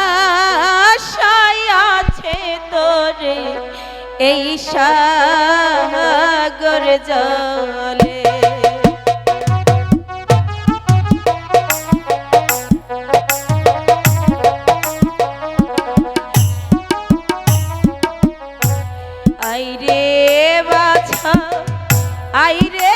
ভাষায় আছে তোরে এই সাগর জলে। আইরে বাছা আইরে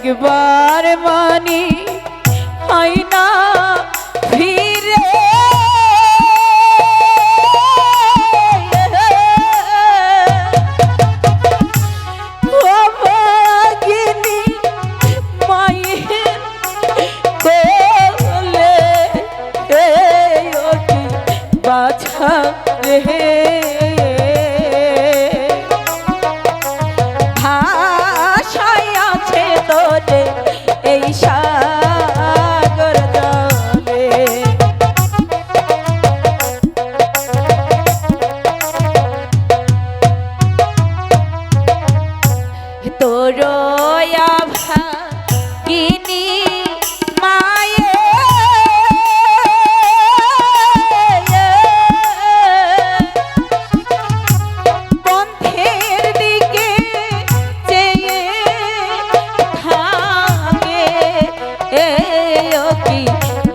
একবার মানি হয় না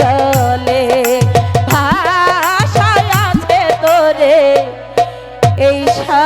জলে ভাষায় আছে তোরে এই সা